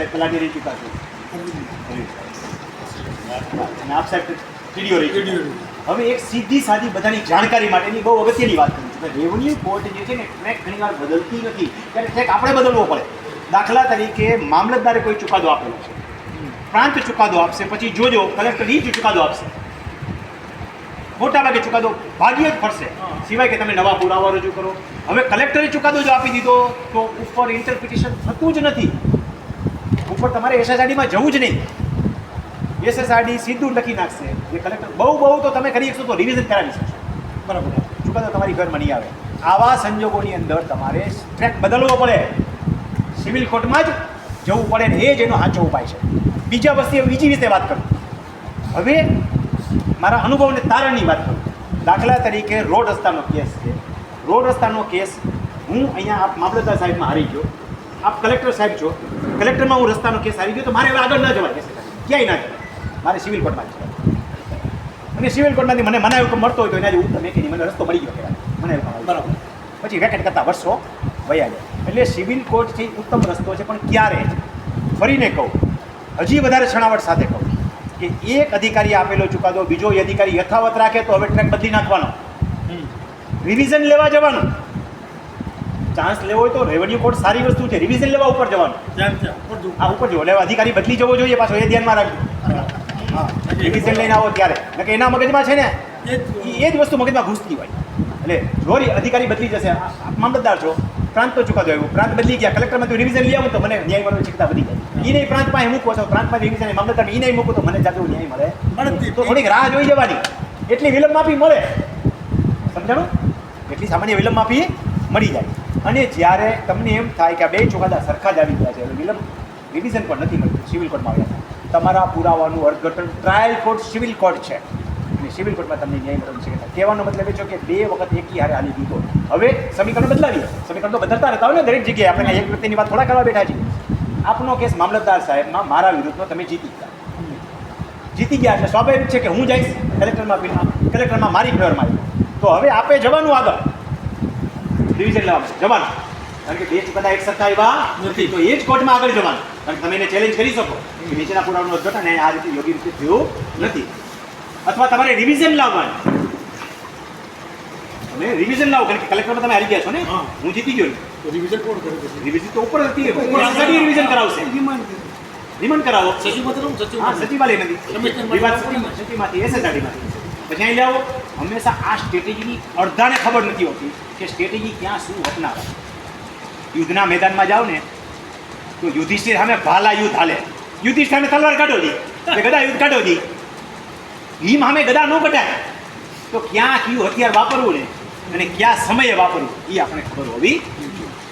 સાહેબ પલાટી રહી ચૂક્યા છો અને આપ સાહેબ ટીડીઓ રહી હવે એક સીધી સાદી બધાની જાણકારી માટેની બહુ અગત્યની વાત કરું છું. કે રેવન્યુ કોર્ટ જે છે ને ટ્રેક ઘણીવાર બદલતી નથી. ત્યારે ટ્રેક આપણે બદલવો પડે. દાખલા તરીકે મામલતદારે કોઈ ચુકાદો આપેલો છે. પ્રાંત ચુકાદો આપશે પછી જોજો કલેક્ટર એ જ ચુકાદો આપશે. મોટા ભાગે ચુકાદો ભાગ્યે જ ફરશે. સિવાય કે તમે નવા પુરાવા રજૂ કરો. હવે કલેક્ટરે ચુકાદો જો આપી દીધો તો ઉપર ઇન્ટરપ્રિટેશન થતું જ નથી. ઉપર તમારે એસએસઆરડીમાં જવું જ નહીં. એસએસઆરડી સીધું લખી નાખશે. જે કલેક્ટર બહુ બહુ તો તમે કરી શકશો તો રિવિઝન કરાવી શકશો. બરાબર. ચુકાદો તમારી ઘરમાં નહીં આવે. આવા સંજોગોની અંદર તમારે ટ્રેક બદલવો પડે. સિવિલ કોર્ટમાં જ જવું પડે ને એ જ એનો સાચો ઉપાય છે. બીજા વસ્તુ બીજી રીતે વાત કરું. હવે મારા અનુભવને તારણની વાત કરું. દાખલા તરીકે રોડ રસ્તાનો કેસ છે. રોડ રસ્તાનો કેસ હું અહીંયા મામલતદાર સાહેબમાં હારી ગયો. આપ કલેક્ટર સાહેબ છો. કલેક્ટરમાં હું રસ્તાનો કેસ આવી ગયો તો મારે હવે આગળ ના જવાય. કેસે ક્યાંય ના જવાય. મારે સિવિલ કોર્ટમાં જવા જવાય. અને સિવિલ કોર્ટમાંથી મને મને હુકમ મળતો હોય તો એના જે ઉત્તમ એક મને રસ્તો મળી ગયો કહેવાય. મને હુકમ બરાબર. પછી વેકેટ કરતા વર્ષો વયા જાય એટલે સિવિલ કોર્ટથી ઉત્તમ રસ્તો છે પણ ક્યારે ફરીને કહું હજી વધારે છણાવટ સાથે કહું કે એક અધિકારી આપેલો ચુકાદો બીજો અધિકારી યથાવત રાખે તો હવે ટ્રેક બદલી નાખવાનો. રિવિઝન લેવા જવાનું. ચાન્સ લેવો હોય તો રેવન્યુ કોર્ટ સારી વસ્તુ છે. રિવિઝન લેવા ઉપર જવાનું. આ ઉપર જવું. લેવા અધિકારી બદલી જવો જોઈએ પાછો એ ધ્યાનમાં રાખજો. હા. રિવિઝન લઈને આવો ત્યારે. કે એના મગજમાં છે ને એ જ વસ્તુ. મગજમાં ઘૂસતી હોય. એટલે જોરી અધિકારી બદલી જશે. મામલતદાર છો પ્રાંત તો ચુકાદો આવ્યો. પ્રાંત બદલી ગયા. કલેક્ટરમાં રિવિઝન લઈ આવું તો મને ન્યાય મળવાની શક્યતા વધી જાય. એ નહીં પ્રાંત પાસે મૂકો છો. પ્રાંતમાં રિવિઝન મામલતદાર એ નહીં મૂકું તો મને જાતે ન્યાય મળે. મળે. તો થોડીક રાહ જોઈ જવાની. એટલી વિલંબ માફી મળે. સમજાણું? એટલી સામાન્ય વિલંબ માફી મળી જાય. અને જ્યારે તમને એમ થાય કે આ બે ચુકાદા સરખા જ આવી ગયા છે વિલંબ રિવિઝન પણ નથી મળતું સિવિલ કોર્ટમાં આવ્યા. તમારા પુરાવાનું અર્થઘટન ટ્રાયલ કોર્ટ સિવિલ કોર્ટ છે. અને સિવિલ કોર્ટમાં તમને ન્યાય મળવાની છે કહેવાનો મતલબ એ છે કે બે વખત એકી હારે હાલી દીધો. હવે સમીકરણ બદલાવીએ. સમીકરણ તો બદલતા રહેતા હોય ને દરેક જગ્યાએ. આપણે એક વ્યક્તિની વાત થોડા કરવા બેઠા છીએ. આપનો કેસ મામલતદાર સાહેબમાં મારા વિરુદ્ધનો તમે જીતી ગયા. જીતી ગયા એટલે સ્વાભાવિક છે કે હું જઈશ, કલેક્ટરમાં કલેક્ટરમાં મારી ફેવરમાં આવી તો હવે આપે જવાનું આગળ. ડિવિઝન લેવાનું જવાનું. કારણ કે બે ચુકાદા એક સરખા એવા નથી તો એ જ કોર્ટમાં આગળ જવાનું. કારણ કે તમે એને ચેલેન્જ કરી શકો. કે નીચેના પુરાવાનો અર્થઘટન અને આ રીતે યોગ્ય રીતે થયું નથી. અથવા તમારે રિવિઝન લાવવાનું. તમે રિવિઝન લાવો કારણ કે કલેક્ટરમાં તમે હારી ગયા છો ને? હા. જીતી ગયો. ને. રિવિઝન કોણ કરે રિવિઝન તો ઉપર હતી. રિવિઝન કરાવશે. રિમાન્ડ કરાવો. સચિવ સચિવાલય નથી સચિવમાંથી એસએસઆરડીમાંથી પછી અહીં લાવો હંમેશા આ સ્ટ્રેટેજીની અડધાને ખબર નથી હોતી કે સ્ટ્રેટેજી ક્યાં શું અપનાવે. યુદ્ધના મેદાનમાં જાઓ ને, તો યુધિષ્ઠિર સામે ભાલા યુદ્ધ હાલે. યુધિષ્ઠિર સામે તલવાર કાઢો કે ગદા યુદ્ધ કાઢો જી. ભીમ સામે ગદા ન કઢાય. તો ક્યાં કયું હથિયાર વાપરવું ને અને કયા સમયે વાપરવું એ આપણે ખબર હોવી